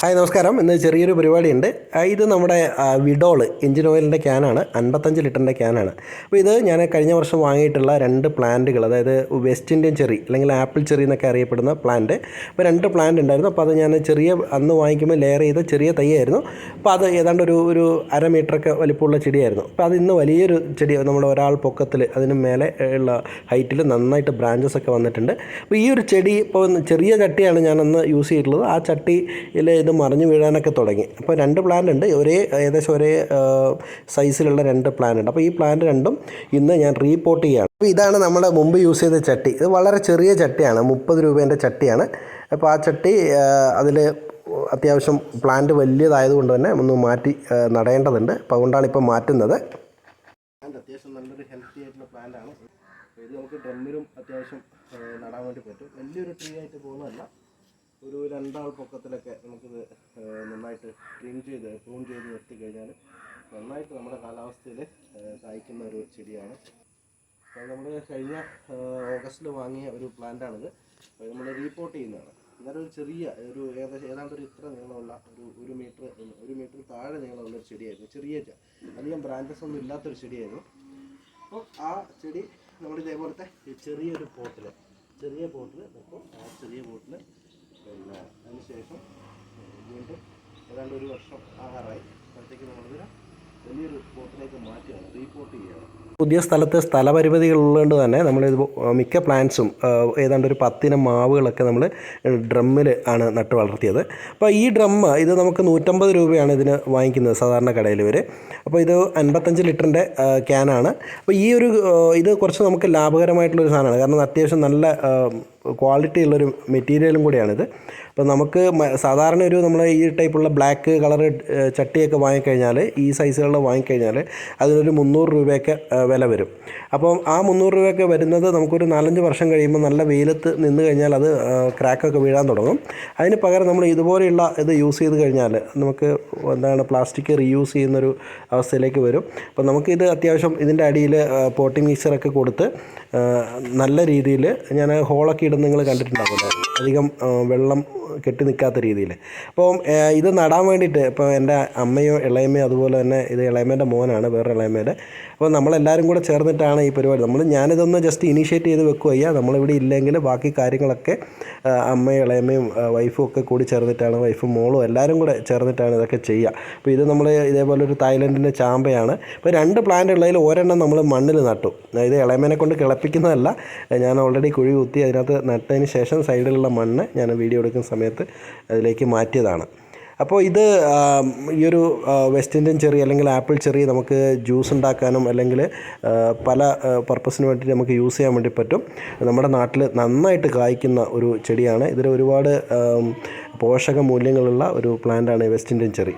Hi നമസ്കാരം. ഇന്ന് ചെറിയൊരു പരിപാടിയുണ്ട്. ഇത് നമ്മുടെ വിഡോൾ എഞ്ചിൻ ഓയിലിന്റെ ക്യാനാണ്. അൻപത്തഞ്ച് ലിറ്ററിന്റെ ക്യാനാണ്. അപ്പോൾ ഇത് ഞാൻ കഴിഞ്ഞ വർഷം വാങ്ങിയിട്ടുള്ള രണ്ട് പ്ലാന്റുകൾ അതായത് വെസ്റ്റ് ഇന്ത്യൻ ചെറി അല്ലെങ്കിൽ ആപ്പിൾ ചെറി എന്നൊക്കെ അറിയപ്പെടുന്ന പ്ലാന്റ്. അപ്പോൾ രണ്ട് പ്ലാന്റ് ഉണ്ടായിരുന്നു. അപ്പോൾ അത് ഞാൻ ചെറിയ അന്ന് വാങ്ങിക്കുമ്പോൾ ലെയർ ചെയ്ത ചെറിയ തൈയായിരുന്നു. അപ്പോൾ അത് ഏതാണ്ട് ഒരു ഒരു അര മീറ്ററൊക്കെ വലിപ്പമുള്ള ചെടിയായിരുന്നു. അപ്പോൾ അത് ഇന്ന് വലിയൊരു ചെടി നമ്മുടെ ഒരാൾ പൊക്കത്തിൽ അതിന് മേലെ ഉള്ള ഹൈറ്റിൽ നന്നായിട്ട് ബ്രാഞ്ചസ് ഒക്കെ വന്നിട്ടുണ്ട്. അപ്പോൾ ഈ ഒരു ചെടി ഇപ്പോൾ ചെറിയ ചട്ടിയാണ് ഞാനന്ന് യൂസ് ചെയ്തിട്ടുള്ളത്. ആ ചട്ടിയിൽ ഇത് മറിഞ്ഞു വീഴാനൊക്കെ തുടങ്ങി. അപ്പോൾ രണ്ട് പ്ലാന്റ് ഉണ്ട്. ഒരേ ഏകദേശം ഒരേ സൈസിലുള്ള രണ്ട് പ്ലാന്റ് ഉണ്ട്. അപ്പോൾ ഈ പ്ലാന്റ് രണ്ടും ഇന്ന് ഞാൻ റീപോർട്ട് ചെയ്യുകയാണ് അപ്പോൾ ഇതാണ് നമ്മൾ മുമ്പ് യൂസ് ചെയ്ത ചട്ടി. ഇത് വളരെ ചെറിയ ചട്ടിയാണ്. മുപ്പത് രൂപേന്റെ ചട്ടിയാണ്. അപ്പോൾ ആ ചട്ടി അതിൽ അത്യാവശ്യം പ്ലാന്റ് വലിയതായതുകൊണ്ട് തന്നെ ഒന്ന് മാറ്റി നടേണ്ടതുണ്ട്. അപ്പോൾ അതുകൊണ്ടാണ് ഇപ്പോൾ മാറ്റുന്നത്. അത്യാവശ്യം നല്ലൊരു ഹെൽത്തി ആയിട്ടുള്ള പ്ലാന്റ് ആണ്. ഇത് നമുക്ക് ഡ്രമ്മിലും അത്യാവശ്യം നടാൻ വേണ്ടി പറ്റും. വലിയൊരു ട്രീ ആയിട്ട് പോകുന്നതല്ല. ഒരു രണ്ടാൾ പൊക്കത്തിലൊക്കെ നമുക്കിത് നന്നായിട്ട് ക്ലീൻ ചെയ്ത് പ്രൂൺ ചെയ്ത് നിർത്തി കഴിഞ്ഞാൽ നന്നായിട്ട് നമ്മുടെ കാലാവസ്ഥയിൽ കായ്ക്കുന്ന ഒരു ചെടിയാണ്. അപ്പോൾ നമ്മൾ കഴിഞ്ഞ ഓഗസ്റ്റിൽ വാങ്ങിയ ഒരു പ്ലാന്റാണിത്. അപ്പോൾ നമ്മൾ റീപ്പോർട്ട് ചെയ്യുന്നതാണ്. ഇതൊരു ചെറിയ ഒരു ഏകദേശം ഏതാണ്ട് ഒരു ഇത്ര നീളമുള്ള ഒരു ഒരു മീറ്റർ ഒരു മീറ്റർ താഴെ നീളമുള്ള ഒരു ചെടിയായിരുന്നു. ചെറിയ അധികം ബ്രാഞ്ചസ് ഒന്നും ഇല്ലാത്തൊരു ചെടിയായിരുന്നു. അപ്പോൾ ആ ചെടി നമ്മൾ ഇതേപോലത്തെ ചെറിയൊരു പോട്ടിൽ ചെറിയ പോട്ടിൽ അപ്പോൾ ആ ചെറിയ പോട്ടിൽ പിന്നെ അതിന് ശേഷം വീണ്ടും ഏതാണ്ട് ഒരു വർഷം ആകാറായി അപ്പോഴത്തേക്ക് നമ്മളിതിനെ പുതിയ സ്ഥലത്ത് സ്ഥലപരിമിതികൾ ഉള്ളതുകൊണ്ട് തന്നെ നമ്മൾ ഇത് മിക്ക പ്ലാന്റ്സും ഏതാണ്ട് ഒരു പത്തിനം മാവുകളൊക്കെ നമ്മൾ ഡ്രമ്മിൽ ആണ് നട്ട് വളർത്തിയത്. അപ്പോൾ ഈ ഡ്രം ഇത് നമുക്ക് നൂറ്റമ്പത് രൂപയാണ് ഇതിന് വാങ്ങിക്കുന്നത് സാധാരണ കടയിൽ വരെ അപ്പോൾ ഇത് അൻപത്തഞ്ച് ലിറ്ററിന്റെ ക്യാനാണ് അപ്പോൾ ഈ ഒരു ഇത് കുറച്ച് നമുക്ക് ലാഭകരമായിട്ടുള്ളൊരു സാധനമാണ്. കാരണം അത്യാവശ്യം നല്ല ക്വാളിറ്റി ഉള്ളൊരു മെറ്റീരിയലും കൂടിയാണിത്. അപ്പോൾ നമുക്ക് സാധാരണ ഒരു നമ്മൾ ഈ ടൈപ്പുള്ള ബ്ലാക്ക് കളർ ചട്ടിയൊക്കെ വാങ്ങിക്കഴിഞ്ഞാൽ ഈ സൈസുകളിൽ വാങ്ങിക്കഴിഞ്ഞാൽ അതിനൊരു മുന്നൂറ് രൂപയൊക്കെ വില വരും. അപ്പം ആ മുന്നൂറ് രൂപയൊക്കെ വരുന്നത് നമുക്കൊരു നാലഞ്ച് വർഷം കഴിയുമ്പോൾ നല്ല വെയിലത്ത് നിന്ന് കഴിഞ്ഞാൽ അത് ക്രാക്കൊക്കെ വീഴാൻ തുടങ്ങും. അതിന് പകരം നമ്മൾ ഇതുപോലെയുള്ള ഇത് യൂസ് ചെയ്ത് കഴിഞ്ഞാൽ നമുക്ക് എന്താണ് പ്ലാസ്റ്റിക് റീയൂസ് ചെയ്യുന്നൊരു അവസ്ഥയിലേക്ക് വരും. അപ്പം നമുക്കിത് അത്യാവശ്യം ഇതിന്റെ അടിയിൽ പോട്ടി മിക്സറൊക്കെ കൊടുത്ത് നല്ല രീതിയിൽ ഞാൻ ഹോളൊക്കെ ഇടുന്ന നിങ്ങൾ കണ്ടിട്ടുണ്ടാവില്ല? അധികം വെള്ളം കെട്ടി നിൽക്കാത്ത രീതിയിൽ അപ്പോൾ ഇത് നടാൻ വേണ്ടിയിട്ട് ഇപ്പോൾ എന്റെ അമ്മയോ ഇളയമ്മയോ അതുപോലെ തന്നെ ഇത് ഇളയമ്മേന്റെ മോനാണ് വേറെ ഇളയമ്മേന്റെ അപ്പോൾ നമ്മളെല്ലാവരും കൂടെ ചേർന്നിട്ടാണ് ഈ പരിപാടി. നമ്മൾ ഞാനിതൊന്ന് ജസ്റ്റ് ഇനീഷ്യേറ്റ് ചെയ്ത് വെക്കുക അയ്യാ നമ്മളിവിടെ ഇല്ലെങ്കിൽ ബാക്കി കാര്യങ്ങളൊക്കെ അമ്മയും ഇളയമ്മയും വൈഫും ഒക്കെ കൂടി ചേർന്നിട്ടാണ് വൈഫും മോളും എല്ലാവരും കൂടെ ചേർന്നിട്ടാണ് ഇതൊക്കെ ചെയ്യുക. അപ്പോൾ ഇത് നമ്മൾ ഇതേപോലെ ഒരു തായ്ലൻഡിന്റെ ചാമ്പയാണ്. ഇപ്പോൾ രണ്ട് പ്ലാന്റ് ഉള്ളതിൽ ഒരെണ്ണം നമ്മൾ മണ്ണിൽ നട്ടു. ഇത് ഇളയമേനെ കൊണ്ട് കിളപ്പിക്കുന്നതല്ല ഞാൻ ഓൾറെഡി കുഴി കുത്തി അതിനകത്ത് നട്ടതിന് ശേഷം സൈഡിലുള്ള മണ്ണ് ഞാൻ വീഡിയോ എടുക്കുന്ന സമയത്ത്. അതിലേക്ക് മാറ്റിയതാണ്. അപ്പോൾ ഇത് ഈ ഒരു വെസ്റ്റ് ഇന്ത്യൻ ചെറി അല്ലെങ്കിൽ ആപ്പിൾ ചെറി നമുക്ക് ജ്യൂസ് ഉണ്ടാക്കാനും അല്ലെങ്കിൽ പല പർപ്പസിന് വേണ്ടി നമുക്ക് യൂസ് ചെയ്യാൻ വേണ്ടി പറ്റും. നമ്മുടെ നാട്ടിൽ നന്നായിട്ട് കായ്ക്കുന്ന ഒരു ചെടിയാണ്. ഇതിൽ ഒരുപാട് പോഷക മൂല്യങ്ങളുള്ള ഒരു പ്ലാന്റാണ് വെസ്റ്റ് ഇന്ത്യൻ ചെറി.